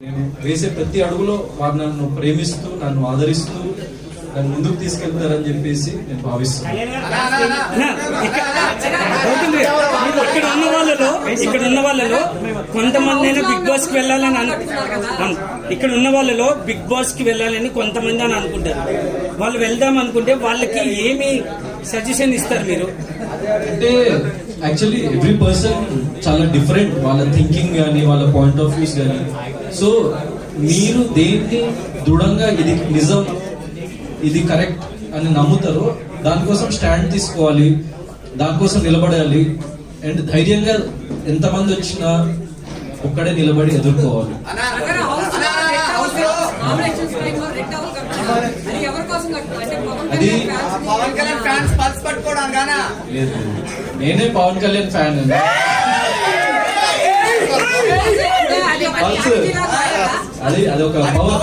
నేను వేసే ప్రతి అడుగులో వారు నన్ను ప్రేమిస్తూ నన్ను ఆదరిస్తూ నన్ను ముందుకు తీసుకెళ్తారని చెప్పేసి నేను భావిస్తున్నాను. ఇక్కడ ఉన్న వాళ్ళలో ఇక్కడ ఉన్న వాళ్ళలో కొంతమంది అయినా బిగ్ బాస్కి వెళ్ళాలని ఇక్కడ ఉన్న వాళ్ళలో బిగ్ బాస్కి వెళ్ళాలని కొంతమంది అని అనుకుంటారు. వాళ్ళు వెళ్దాం అనుకుంటే వాళ్ళకి ఏమి సజెషన్ ఇస్తారు మీరు? అంటే యాక్చువల్లీ ఎవ్రీ పర్సన్ చాలా డిఫరెంట్ వాళ్ళ థింకింగ్ కానీ వాళ్ళ పాయింట్ ఆఫ్ వ్యూస్ కానీ సో మీరు దేన్ని దృఢంగా ఇది నిజం ఇది కరెక్ట్ అని నమ్ముతారో దానికోసం స్టాండ్ తీసుకోవాలి దానికోసం నిలబడాలి అండ్ ధైర్యంగా ఎంతమంది వచ్చినా ఒక్కడే నిలబడి ఎదుర్కోవాలి అगर హౌస్లో రెడ్ హౌస్లో నామినేషన్స్ టైం లో రెడ్ హౌస్ కట్టారు అది ఎవరి కోసం కట్టారు అంటే పవన్ అది పవన్ కళ్యాణ్ ఫ్యాన్స్ పల్స్ పట్టుకోవడానికి గానా లేదు. నేనే పవన్ కళ్యాణ్ ఫ్యాన్ అంటే అది ఒక పవర్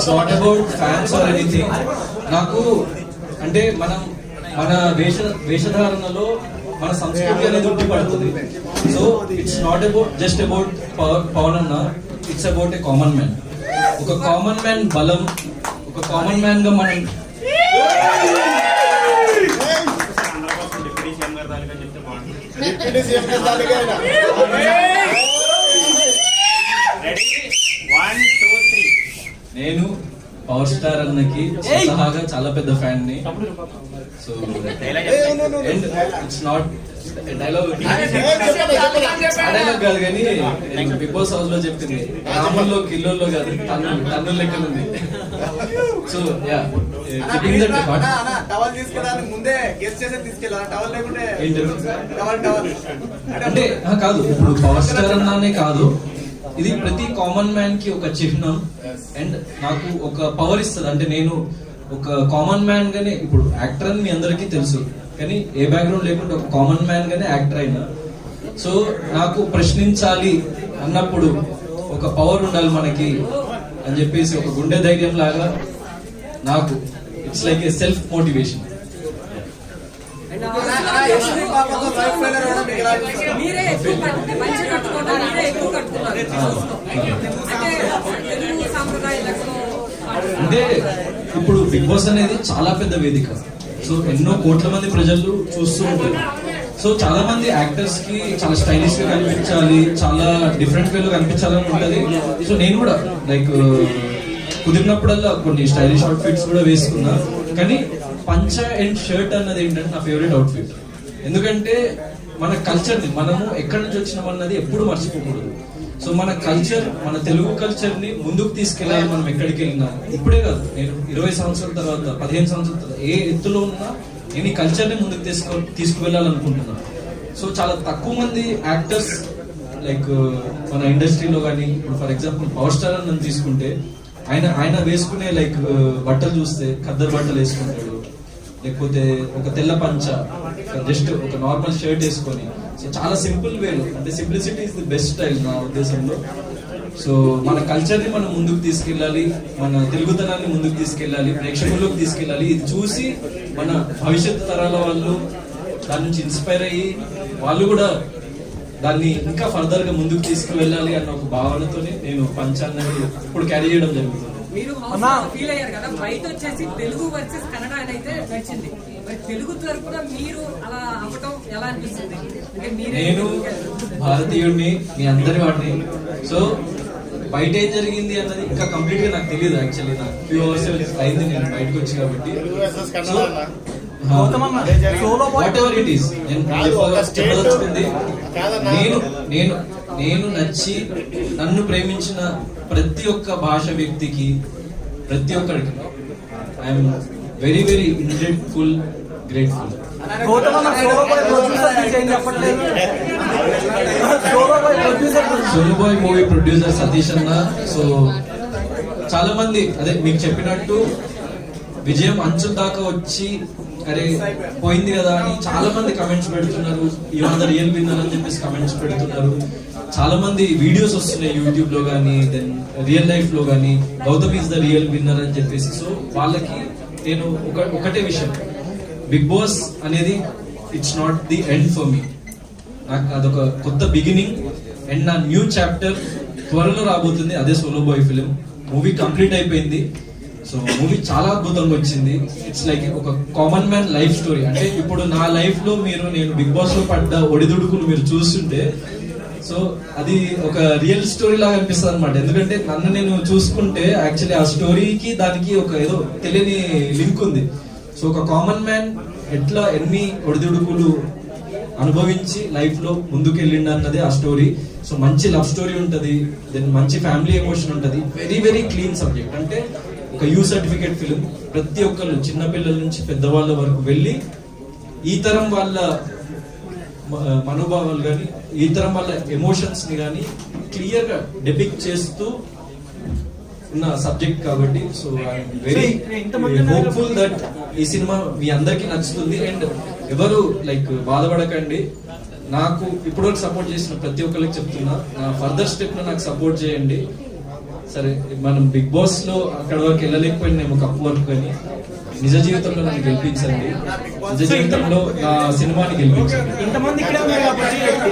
సో నాకు నాకు అంటే మనం మన వేష వేషధారణలో మన సంస్కృతి అనేది ఉట్టిపడుతుంది. So it's not about just about Pavan అన్న it's about a common man ఒక కామన్ మ్యాన్ బలం ఒక కామన్ మ్యాన్గా మనం డిప్యూటీ సీఎం గా తాలికైనా నేను పవర్ స్టార్ అన్నకి స్వతహాగా చాలా పెద్ద ఫ్యాన్ని. So and it's not dialogue dialogue కాదు కానీ బిగ్ బాస్ హౌస్లో చెప్పింది. రాముల్లో కిల్లోల్లో కాదు టన్ను టన్ను లెక్కలు ఉంది. సో యా టవల్ తీసుకోవడానికి ముందే గెస్ట్ చేసే తీసుకెళ్ళాలి? టవల్ లేకుంటే? Towel towel. అంటే కాదు ఇప్పుడు పవర్ స్టార్ అన్నానే కాదు. ఇది ప్రతి కామన్ మ్యాన్కి ఒక చిహ్నం. అండ్ నాకు ఒక పవర్ ఇస్తుంది. అంటే నేను ఒక కామన్ మ్యాన్ గానే ఇప్పుడు యాక్టర్ అని మీ అందరికీ తెలుసు. కానీ ఏ బ్యాక్గ్రౌండ్ లేకుండా ఒక కామన్ మ్యాన్ గానే యాక్టర్ అయినా. సో నాకు ప్రశ్నించాలి అన్నప్పుడు ఒక పవర్ ఉండాలి మనకి అని చెప్పేసి ఒక గుండె ధైర్యం లాగా నాకు it's like a self motivation? మీరే ఎక్కువ మంచి కట్టుకోవడం మీరే ఎక్కువ కట్టుకున్నారు. సాంప్రదాయాలకు అంటే ఇప్పుడు బిగ్ బాస్ అనేది చాలా పెద్ద వేదిక. సో ఎన్నో కోట్ల మంది ప్రజలు చూస్తూ ఉంటారు. సో చాలా మంది యాక్టర్స్కి చాలా స్టైలిష్గా కనిపించాలి చాలా డిఫరెంట్ వేలో కనిపించాలని ఉంటుంది. సో నేను కూడా లైక్ uh, కుదిరినప్పుడల్లా కొన్ని స్టైలిష్ అవుట్ ఫిట్స్ కూడా వేసుకున్నా. కానీ పంచ అండ్ షర్ట్ అన్నది ఏంటంటే నా ఫేవరెట్ అవుట్ ఫిట్ ఎందుకంటే మన కల్చర్ని మనము ఎక్కడి నుంచి వచ్చినాం అన్నది ఎప్పుడు మర్చిపోకూడదు. సో మన కల్చర్ మన తెలుగు కల్చర్ని ముందుకు తీసుకెళ్ళాలి మనం ఎక్కడికి వెళ్ళినా. ఇప్పుడే కాదు నేను ఇరవై సంవత్సరాల తర్వాత పదిహేను సంవత్సరాల తర్వాత ఏ ఎత్తులో ఉన్నా నేను ఈ కల్చర్ని ముందుకు తీసుకో తీసుకువెళ్ళాలనుకుంటున్నాను సో చాలా తక్కువ మంది యాక్టర్స్ లైక్ uh, మన ఇండస్ట్రీలో కానీ ఇప్పుడు ఫర్ ఎగ్జాంపుల్ పవర్ స్టార్ అని నన్ను తీసుకుంటే ఆయన ఆయన వేసుకునే లైక్ uh, బట్టలు చూస్తే ఖద్దరు బట్టలు వేసుకుంటాడు. లేకపోతే ఒక తెల్ల పంచ జస్ట్ ఒక నార్మల్ షర్ట్ వేసుకొని సో చాలా సింపుల్ వేలో అంటే simplicity is the best style నా ఉద్దేశంలో. సో మన కల్చర్ని మనం ముందుకు తీసుకెళ్ళాలి మన తెలుగుతనాన్ని ముందుకు తీసుకెళ్ళాలి ప్రేక్షకుల్లోకి తీసుకెళ్ళాలి. ఇది చూసి మన భవిష్యత్తు తరాల వాళ్ళు దాని నుంచి ఇన్స్పైర్ అయ్యి వాళ్ళు కూడా దాన్ని ఇంకా ఫర్దర్గా ముందుకు తీసుకువెళ్ళాలి అన్న ఒక భావనతోనే నేను పంచాన్ని ఇప్పుడు క్యారీ చేయడం జరుగుతుంది. మీరు ఫీల్ అయ్యారు కదా? బయట వచ్చేసి తెలుగు వర్సెస్ కన్నడ అని అయితే నచ్చింది మరి తెలుగు తరపున మీరు అలా అవ్వటం ఎలా అనిపిస్తుంది? అంటే నేను భారతీయుడిని మీ అందరి వాడిని. సో బయట ఏం జరిగింది అన్నది ఇంకా కంప్లీట్గా నాకు తెలియదు యాక్చువల్లీ నాకు ఫ్యూ అవర్స్ అయింది నేను బయటకు వచ్చి కాబట్టి. వర్సెస్ కన్నడ So, అన్న. Whatever it is. నేను నేను నేను నచ్చి నన్ను ప్రేమించిన ప్రతి ఒక్క భాష వ్యక్తికి ప్రతి ఒక్కరికి I'm very very ungrateful grateful సోనుబాయ్ movie producer Satish అన్న. సో చాలా మంది అదే మీకు చెప్పినట్టు విజయం అంచు దాకా వచ్చి అరే పోయింది కదా అని చాలా మంది కమెంట్స్ పెడుతున్నారు. ఇవాళ రియల్ విన్నర్ అని చెప్పేసి కమెంట్స్ పెడుతున్నారు. చాలా మంది వీడియోస్ వస్తున్నాయి యూట్యూబ్లో కానీ దెన్ రియల్ లైఫ్లో కానీ Gautam is the real winner అని చెప్పేసి. సో వాళ్ళకి నేను ఒక ఒకటే విషయం. బిగ్ బాస్ అనేది it's not the end for me నాకు అదొక కొత్త బిగినింగ్ అండ్ నా న్యూ చాప్టర్ త్వరలో రాబోతుంది. అదే solo boy film movie complete అయిపోయింది. సో మూవీ చాలా అద్భుతంగా వచ్చింది. ఇట్స్ లైక్ ఒక కామన్ మ్యాన్ లైఫ్ స్టోరీ అంటే ఇప్పుడు నా లైఫ్లో మీరు నేను బిగ్ బాస్లో పడ్డ ఒడిదుడుకులు మీరు చూస్తుంటే సో అది ఒక రియల్ స్టోరీ లాగా అనిపిస్తుంది అనమాట ఎందుకంటే నన్ను నేను చూసుకుంటే యాక్చువల్లీ ఆ స్టోరీకి దానికి ఒక ఏదో తెలియని లింక్ ఉంది. సో ఒక కామన్ మ్యాన్ ఎట్లా ఎన్ని ఒడిదుడుకులు అనుభవించి లైఫ్లో ముందుకు వెళ్ళిండు అన్నది ఆ స్టోరీ సో మంచి లవ్ స్టోరీ ఉంటుంది. దెన్ మంచి ఫ్యామిలీ ఎమోషన్ ఉంటుంది. వెరీ వెరీ క్లీన్ సబ్జెక్ట్ అంటే ఒక యూ సర్టిఫికేట్ ఫిలిం ప్రతి ఒక్కరు చిన్న పిల్లల నుంచి పెద్దవాళ్ళ వరకు వెళ్ళి ఈ తరం వాళ్ళ మనోభావాలు కానీ ఈ తరం వాళ్ళ ఎమోషన్స్ని కానీ క్లియర్గా డెపిక్ట్ చేస్తూ ఉన్న సబ్జెక్ట్ కాబట్టి సో వెరీ హోప్ఫుల్ దట్ ఈ సినిమా మీ అందరికి నచ్చుతుంది. అండ్ ఎవరు లైక్ బాధపడకండి. నాకు ఇప్పటివరకు సపోర్ట్ చేసిన ప్రతి ఒక్కరికి చెప్తున్నా. నా ఫర్దర్ స్టెప్ నాకు సపోర్ట్ చేయండి. సరే మనం బిగ్ బాస్లో అక్కడ వరకు వెళ్ళలేకపోయినాము కప్ వరకు నిజ జీవితంలో నన్ను గెలిపించండి. నిజ జీవితంలో నా సినిమాని గెలిపించండి.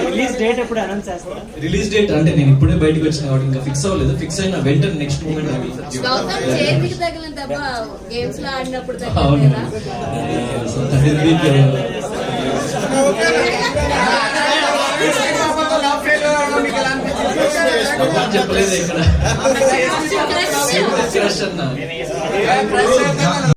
రిలీజ్ డేట్ ఎప్పుడు అనౌన్స్ చేస్తారు? రిలీజ్ డేట్ అంటే నేను ఇప్పుడే బయటకు వచ్చిన కాబట్టి ఇంకా ఫిక్స్ అవ్వలేదు. ఫిక్స్ అయిన వెంటనే నెక్స్ట్ మూమెంట్ ఆడినప్పుడు అవును తగ్గలేదా so that is big, uh, love failure మీకు ఎలా అబ్బా చెప్పలేదు. ఇక్కడ